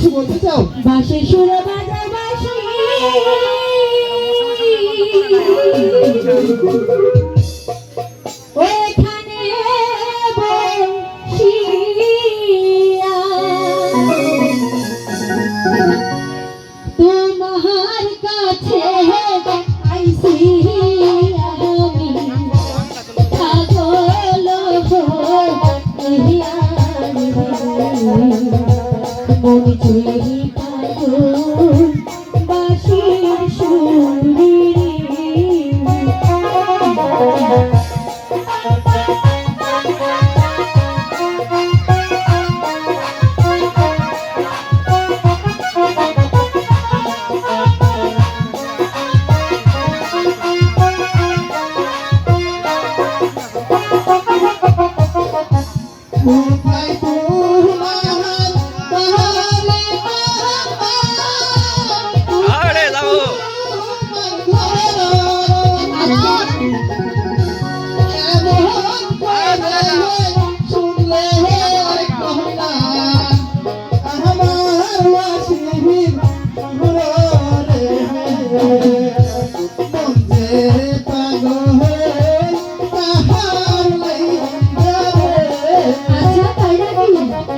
কিছু বলতে চাও? বাসে সুর বাজা বাসে। মন চুরি পাগল বাসির সুরি কোথায়